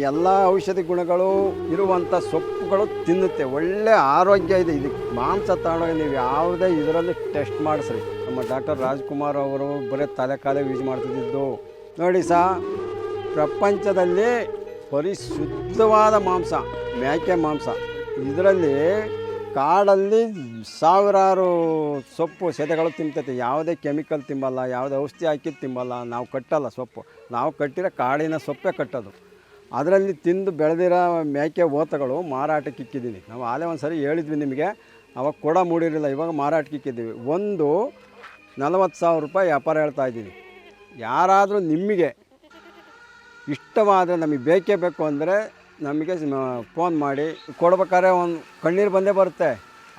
ಎಲ್ಲ ಔಷಧಿ ಗುಣಗಳು ಇರುವಂಥ ಸೊಪ್ಪುಗಳು ತಿನ್ನುತ್ತೆ. ಒಳ್ಳೆ ಆರೋಗ್ಯ ಇದೆ. ಇದಕ್ಕೆ ಮಾಂಸ ತಗೊಂಡೋಗಿ ನೀವು ಯಾವುದೇ ಇದರಲ್ಲಿ ಟೆಸ್ಟ್ ಮಾಡಿಸ್ರಿ. ನಮ್ಮ ಡಾಕ್ಟರ್ ರಾಜ್ಕುಮಾರ್ ಅವರು ಬರೀ ತಲೆ ಕಾಲೇ ಯೂಸ್ ಮಾಡ್ತಿದ್ದು. ನೋಡಿ ಸಹ ಪ್ರಪಂಚದಲ್ಲಿ ಪರಿಶುದ್ಧವಾದ ಮಾಂಸ, ಮೇಕೆ ಮಾಂಸ. ಇದರಲ್ಲಿ ಕಾಡಲ್ಲಿ ಸಾವಿರಾರು ಸೊಪ್ಪು ಸೆದೆಗಳು ತಿಂತೈತೆ. ಯಾವುದೇ ಕೆಮಿಕಲ್ ತಿಂಬಲ್ಲ, ಯಾವುದೇ ಔಷಧಿ ಹಾಕಿದ್ದು ತಿಂಬಲ್ಲ. ನಾವು ಕಟ್ಟಲ್ಲ ಸೊಪ್ಪು. ನಾವು ಕಟ್ಟಿರೋ ಕಾಡಿನ ಸೊಪ್ಪೇ ಕಟ್ಟೋದು. ಅದರಲ್ಲಿ ತಿಂದು ಬೆಳೆದಿರೋ ಮೇಕೆ ಓತಗಳು ಮಾರಾಟಕ್ಕೆ ಇಕ್ಕಿದ್ದೀನಿ ನಾವು ಆಲೇ ಒಂದು ಸರಿ ಹೇಳಿದ್ವಿ ನಿಮಗೆ, ಅವಾಗ ಕೊಡ ಮೂಡಿರಲಿಲ್ಲ, ಇವಾಗ ಮಾರಾಟಕ್ಕೆ ಇಕ್ಕಿದ್ದೀವಿ ಒಂದು ನಲವತ್ತು ಸಾವಿರ ರೂಪಾಯಿ ವ್ಯಾಪಾರ ಹೇಳ್ತಾ ಇದ್ದೀನಿ. ಯಾರಾದರೂ ನಿಮಗೆ ಇಷ್ಟವಾದರೆ ನಮಗೆ ಬೇಕೇ ಬೇಕು ಅಂದರೆ ನಮಗೆ ಫೋನ್ ಮಾಡಿ, ಕೊಡ್ಬೇಕಾದ್ರೆ ಒಂದು ಕಣ್ಣೀರು ಬಂದೇ ಬರುತ್ತೆ,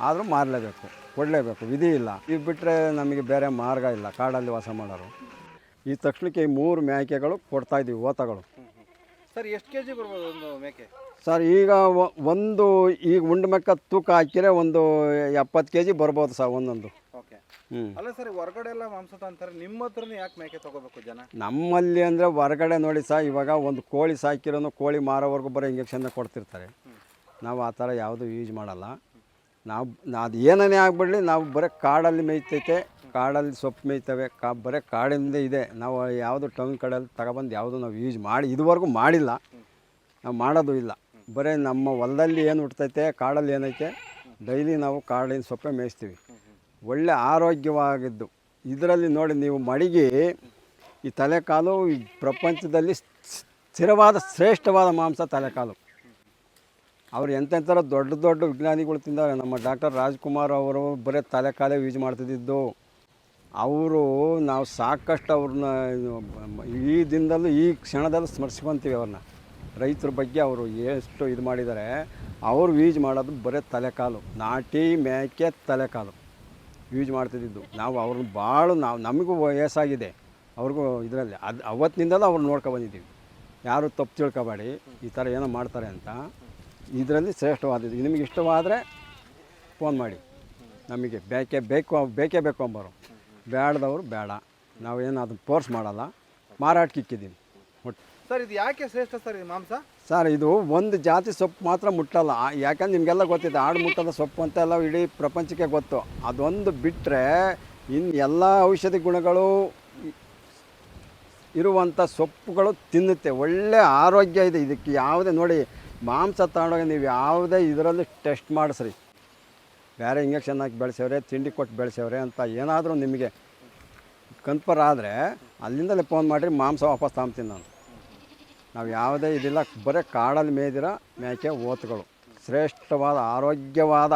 ಆದರೂ ಮಾರಲೇಬೇಕು, ಕೊಡಲೇಬೇಕು, ವಿಧಿ ಇಲ್ಲ. ಇದು ಬಿಟ್ಟರೆ ನಮಗೆ ಬೇರೆ ಮಾರ್ಗ ಇಲ್ಲ, ಕಾಡಲ್ಲಿ ವಾಸ ಮಾಡೋರು. ಈ ತಕ್ಷಣಕ್ಕೆ ಈ ಮೂರು ಮೇಕೆಗಳು ಕೊಡ್ತಾಯಿದ್ದೀವಿ ಓತಗಳು ಸರ್ ಎಷ್ಟು ಕೆ ಜಿ ಬರ್ಬೋದು ಒಂದು ಮೇಕೆ? ಸರ್ ಈಗ ಒ- ಒಂದು ಈಗ ಉಂಡ ಮೆಕ್ಕ ತೂಕ ಹಾಕಿದ್ರೆ ಒಂದು ಎಪ್ಪತ್ತು ಕೆ ಜಿ ಬರ್ಬೋದು ಸರ್ ಒಂದೊಂದು. ಓಕೆ ಹ್ಞೂ ಅಲ್ಲ ಸರ್ ಹೊರಗಡೆ ಎಲ್ಲ ಮಾಂಸ ಅಂತಾರೆ ನಿಮ್ಮ ಹತ್ರನೇ ಯಾಕೆ ಮೇಕೆ ತಗೋಬೇಕು ಜನ? ನಮ್ಮಲ್ಲಿ ಅಂದರೆ ಹೊರಗಡೆ ನೋಡಿ ಸರ್ ಇವಾಗ ಒಂದು ಕೋಳಿ ಸಾಕಿರೋನು ಕೋಳಿ ಮಾರೋವರೆಗೂ ಬರೋ ಇಂಜೆಕ್ಷನ್ ಕೊಡ್ತಿರ್ತಾರೆ. ನಾವು ಆ ಥರ ಯಾವುದು ಯೂಸ್ ಮಾಡಲ್ಲ. ನಾವು ಅದು ಏನೇ ಆಗ್ಬಿಡಲಿ ನಾವು ಬರೀ ಕಾಡಲ್ಲಿ ಮೇಯ್ತೈತೆ ಕಾಡಲ್ಲಿ ಸೊಪ್ಪು ಮೇಯ್ತವೆ, ಕಾ ಬರೀ ಕಾಡಿಂದ ಇದೆ. ನಾವು ಯಾವುದು ಟೌನ್ ಕಡೆಯಲ್ಲಿ ತಗೊಬಂದು ಯಾವುದು ನಾವು ಯೂಸ್ ಮಾಡಿ, ಇದುವರೆಗೂ ಮಾಡಿಲ್ಲ. ನಾವು ಮಾಡೋದು ಇಲ್ಲ. ಬರೀ ನಮ್ಮ ಹೊಲದಲ್ಲಿ ಏನು ಹುಡ್ತೈತೆ ಕಾಡಲ್ಲಿ ಏನೈತೆ, ಡೈಲಿ ನಾವು ಕಾಡಿನ ಸೊಪ್ಪೆ ಮೇಯಿಸ್ತೀವಿ. ಒಳ್ಳೆ ಆರೋಗ್ಯವಾಗಿದ್ದು. ಇದರಲ್ಲಿ ನೋಡಿ ನೀವು ಮಡಿಗೆ, ಈ ತಲೆಕಾಲು ಈ ಪ್ರಪಂಚದಲ್ಲಿ ಸ್ಥಿರವಾದ, ಶ್ರೇಷ್ಠವಾದ ಮಾಂಸ ತಲೆಕಾಲು. ಅವ್ರು ಎಂತೆಂಥರ ದೊಡ್ಡ ದೊಡ್ಡ ವಿಜ್ಞಾನಿಗಳು ತಿಂದಾರೆ. ನಮ್ಮ ಡಾಕ್ಟರ್ ರಾಜ್ಕುಮಾರ್ ಅವರು ಬರೀ ತಲೆಕಾಲೇ ಯೂಸ್ ಮಾಡ್ತಿದ್ದಿದ್ದು. ಅವರು ನಾವು ಸಾಕಷ್ಟು ಅವ್ರನ್ನ ಈ ದಿನದಲ್ಲೂ ಈ ಕ್ಷಣದಲ್ಲೂ ಸ್ಮರಿಸ್ಕೊತೀವಿ ಅವ್ರನ್ನ. ರೈತರ ಬಗ್ಗೆ ಅವರು ಎಷ್ಟು ಇದು ಮಾಡಿದ್ದಾರೆ, ಅವರು ಯೂಸ್ ಮಾಡೋದು ಬರೀ ತಲೆಕಾಲು, ನಾಟಿ, ಮೇಕೆ, ತಲೆಕಾಲು ಯೂಸ್ ಮಾಡ್ತಿದ್ದಿದ್ದು. ನಾವು ಅವ್ರನ್ನ ಭಾಳ ನಾವು ನಮಗೂ ವಯಸ್ಸಾಗಿದೆ, ಅವ್ರಿಗೂ ಇದರಲ್ಲಿ. ಅದು ಅವತ್ತಿನಿಂದಲೂ ಅವ್ರನ್ನ ನೋಡ್ಕೊ ಬಂದಿದ್ದೀವಿ. ಯಾರು ತಪ್ಪು ತಿಳ್ಕೊಬೇಡಿ, ಈ ಥರ ಏನೋ ಮಾಡ್ತಾರೆ ಅಂತ. ಇದರಲ್ಲಿ ಶ್ರೇಷ್ಠವಾದದ್ದು. ನಿಮಗೆ ಇಷ್ಟವಾದರೆ ಫೋನ್ ಮಾಡಿ. ನಮಗೆ ಬೇಕೇ ಬೇಕು ಬೇಕೇ ಬೇಕು ಅಂಬರು. ಬೇಡದವರು ಬೇಡ. ನಾವೇನು ಅದನ್ನು ಫೋರ್ಸ್ ಮಾಡಲ್ಲ. ಮಾರಾಟಕ್ಕೆ ಇಕ್ಕಿದ್ದೀವಿ ಒಟ್ಟು ಸರ್ ಇದು ಯಾಕೆ ಶ್ರೇಷ್ಠ ಸರ್ ಇದು ಮಾಂಸ? ಸರ್ ಇದು ಒಂದು ಜಾತಿ ಸೊಪ್ಪು ಮಾತ್ರ ಮುಟ್ಟಲ್ಲ. ಆ- ಯಾಕಂದ್ರೆ ನಿಮಗೆಲ್ಲ ಗೊತ್ತಿದೆ ಆಡು ಮುಟ್ಟದ ಸೊಪ್ಪು ಅಂತ ಎಲ್ಲ ಇಡೀ ಪ್ರಪಂಚಕ್ಕೆ ಗೊತ್ತು. ಅದೊಂದು ಬಿಟ್ಟರೆ ಇನ್ನು ಎಲ್ಲ ಔಷಧಿ ಗುಣಗಳು ಇರುವಂಥ ಸೊಪ್ಪುಗಳು ತಿನ್ನುತ್ತೆ. ಒಳ್ಳೆ ಆರೋಗ್ಯ ಇದೆ. ಇದಕ್ಕೆ ಯಾವುದೇ ನೋಡಿ ಮಾಂಸ ತಗೊಂಡೋಗಿ ನೀವು ಯಾವುದೇ ಇದರಲ್ಲಿ ಟೆಸ್ಟ್ ಮಾಡಿಸ್ರಿ. ಬೇರೆ ಇಂಜೆಕ್ಷನ್ ಹಾಕಿ ಬೆಳೆಸವ್ರೆ, ತಿಂಡಿ ಕೊಟ್ಟು ಬೆಳೆಸವ್ರೆ ಅಂತ ಏನಾದರೂ ನಿಮಗೆ ಕನ್ಫರ್ ಆದರೆ ಅಲ್ಲಿಂದಲೇ ಫೋನ್ ಮಾಡಿರಿ, ಮಾಂಸ ವಾಪಸ್ ತಾಂಬ್ತೀನಿ ನಾನು. ನಾವು ಯಾವುದೇ ಇದಿಲ್ಲ, ಬರೀ ಕಾಡಲ್ಲಿ ಮೇದಿರ ಮೇಕೆ ಓತುಗಳು. ಶ್ರೇಷ್ಠವಾದ, ಆರೋಗ್ಯವಾದ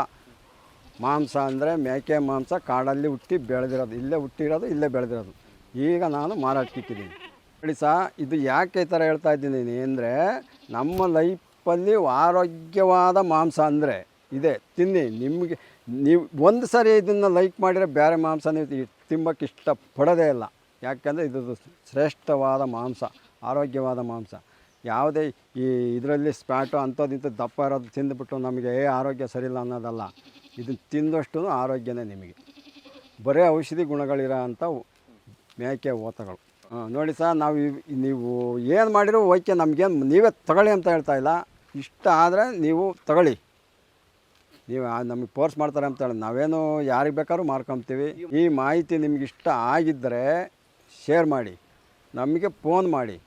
ಮಾಂಸ ಅಂದರೆ ಮೇಕೆ ಮಾಂಸ ಕಾಡಲ್ಲಿ ಹುಟ್ಟಿ ಬೆಳೆದಿರೋದು. ಇಲ್ಲೇ ಹುಟ್ಟಿರೋದು, ಇಲ್ಲೇ ಬೆಳೆದಿರೋದು. ಈಗ ನಾನು ಮಾರಾಟಕ್ಕಿದ್ದೀನಿ ಹೇಳಿ ಸಹ ಇದು ಯಾಕೆ ಈ ಥರ ಹೇಳ್ತಾ ಇದ್ದೀನಿ ಅಂದರೆ ನಮ್ಮ ಲೈಫಲ್ಲಿ ಆರೋಗ್ಯವಾದ ಮಾಂಸ ಅಂದರೆ ಇದೆ. ತಿನ್ನಿ, ನಿಮಗೆ ನೀವು ಒಂದು ಸಾರಿ ಇದನ್ನು ಲೈಕ್ ಮಾಡಿದರೆ ಬೇರೆ ಮಾಂಸ ನೀವು ತಿಂಬಕ್ಕೆ ಇಷ್ಟಪಡೋದೇ ಇಲ್ಲ. ಯಾಕೆಂದರೆ ಇದು ಶ್ರೇಷ್ಠವಾದ ಮಾಂಸ, ಆರೋಗ್ಯವಾದ ಮಾಂಸ. ಯಾವುದೇ ಈ ಇದರಲ್ಲಿ ಸ್ಪ್ಯಾಟು ಅಂಥದ್ದು ದಪ್ಪ ಇರೋದು ತಿಂದುಬಿಟ್ಟು ನಮಗೆ ಏ ಆರೋಗ್ಯ ಸರಿಯಿಲ್ಲ ಅನ್ನೋದಲ್ಲ. ಇದನ್ನು ತಿಂದಷ್ಟು ಆರೋಗ್ಯನೇ ನಿಮಗೆ. ಬರೀ ಔಷಧಿ ಗುಣಗಳಿರೋ ಅಂಥ ಮೇಕೆ ಓತಗಳು. ನೋಡಿ ಸರ್, ನಾವು ನೀವು ಏನು ಮಾಡಿರೋ ಓಕೆ, ನಮಗೇನು, ನೀವೇ ತಗೊಳ್ಳಿ ಅಂತ ಹೇಳ್ತಾ ಇಲ್ಲ. ಇಷ್ಟ ಆದರೆ ನೀವು ತಗೊಳ್ಳಿ. ನೀವು ನಮಗೆ ಫೋರ್ಸ್ ಮಾಡ್ತಾರೆ ಅಂತ ಹೇಳಿ ನಾವೇನು ಯಾರಿಗೆ ಬೇಕಾದ್ರೂ ಮಾರ್ಕೊತೀವಿ. ಈ ಮಾಹಿತಿ ನಿಮ್ಗೆ ಇಷ್ಟ ಆಗಿದ್ದರೆ ಶೇರ್ ಮಾಡಿ, ನಮಗೆ ಫೋನ್ ಮಾಡಿ,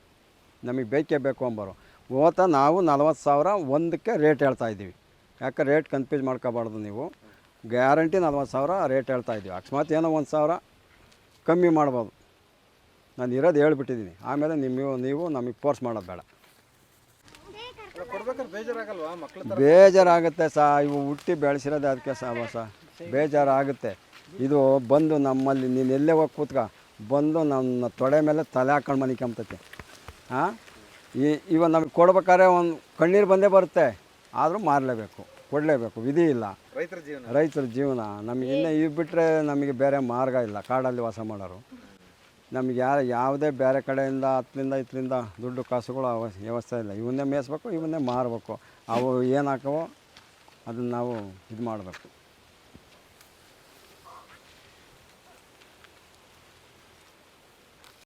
ನಮಗೆ ಬೇಕೇ ಬೇಕು ಅಂಬರು. ಓತ ನಾವು ನಲ್ವತ್ತು ಸಾವಿರ ಒಂದಕ್ಕೆ ರೇಟ್ ಹೇಳ್ತಾ ಇದ್ದೀವಿ. ಯಾಕೆ ರೇಟ್ ಕನ್ಫ್ಯೂಸ್ ಮಾಡ್ಕೋಬಾರ್ದು ನೀವು? ಗ್ಯಾರಂಟಿ ನಲ್ವತ್ತು ಸಾವಿರ ರೇಟ್ ಹೇಳ್ತಾ ಇದ್ದೀವಿ. ಅಕಸ್ಮಾತ್ ಏನೋ ಒಂದು ಸಾವಿರ ಕಮ್ಮಿ ಮಾಡ್ಬೋದು. ನಾನು ಇರೋದು ಹೇಳ್ಬಿಟ್ಟಿದ್ದೀನಿ. ಆಮೇಲೆ ನಿಮ್ಮ ನೀವು ನಮಗೆ ಫೋರ್ಸ್ ಮಾಡೋದು ಬೇಡ ಅಲ್ಲ ಕೊಡ್ಬೇಕಾದ್ರೆ ಬೇಜಾರಾಗಲ್ವಾ ಮಕ್ಳ ಥರ ಬೇಜಾರಾಗುತ್ತೆ ಸಾ ಇವು ಹುಟ್ಟಿ ಬೆಳೆಸಿರೋದು ಅದಕ್ಕೆ ಸಾವಾಸ ಬೇಜಾರಾಗುತ್ತೆ. ಇದು ಬಂದು ನಮ್ಮಲ್ಲಿ ನೀನು ಎಲ್ಲೇ ಹೋಗಿ ಕೂತ್ಕ. ಬಂದು ನನ್ನ ತೊಡೆ ಮೇಲೆ ತಲೆ ಹಾಕೊಂಡು ಮನಿಕೊಂಬತೈತೆ ಹಾಂ ಈ ಇವಾಗ ನಮಗೆ ಕೊಡ್ಬೇಕಾದ್ರೆ ಒಂದು ಕಣ್ಣೀರು ಬಂದೇ ಬರುತ್ತೆ. ಆದರೂ ಮಾರಲೇಬೇಕು. ಕೊಡಲೇಬೇಕು. ವಿಧಿ ಇಲ್ಲ. ರೈತರ ಜೀವನ. ರೈತರ ಜೀವನ. ನಮಗೆ ಇನ್ನೂ ಇವು ಬಿಟ್ಟರೆ ನಮಗೆ ಬೇರೆ ಮಾರ್ಗ ಇಲ್ಲ. ಕಾಡಲ್ಲಿ ವಾಸ ಮಾಡೋರು. ನಮಗೆ ಯಾರು ಯಾವುದೇ ಬೇರೆ ಕಡೆಯಿಂದ, ಹತ್ತರಿಂದ ಇತ್ತರಿಂದ ದುಡ್ಡು ಕಾಸುಗಳು ಅವ ವ್ಯವಸ್ಥೆ ಇಲ್ಲ. ಇವನ್ನೇ ಮೇಯಿಸ್ಬೇಕು, ಇವನ್ನೇ ಮಾರಬೇಕು. ಅವು ಏನು ಹಾಕವೋ ಅದನ್ನು ನಾವು ಇದು ಮಾಡಬೇಕು.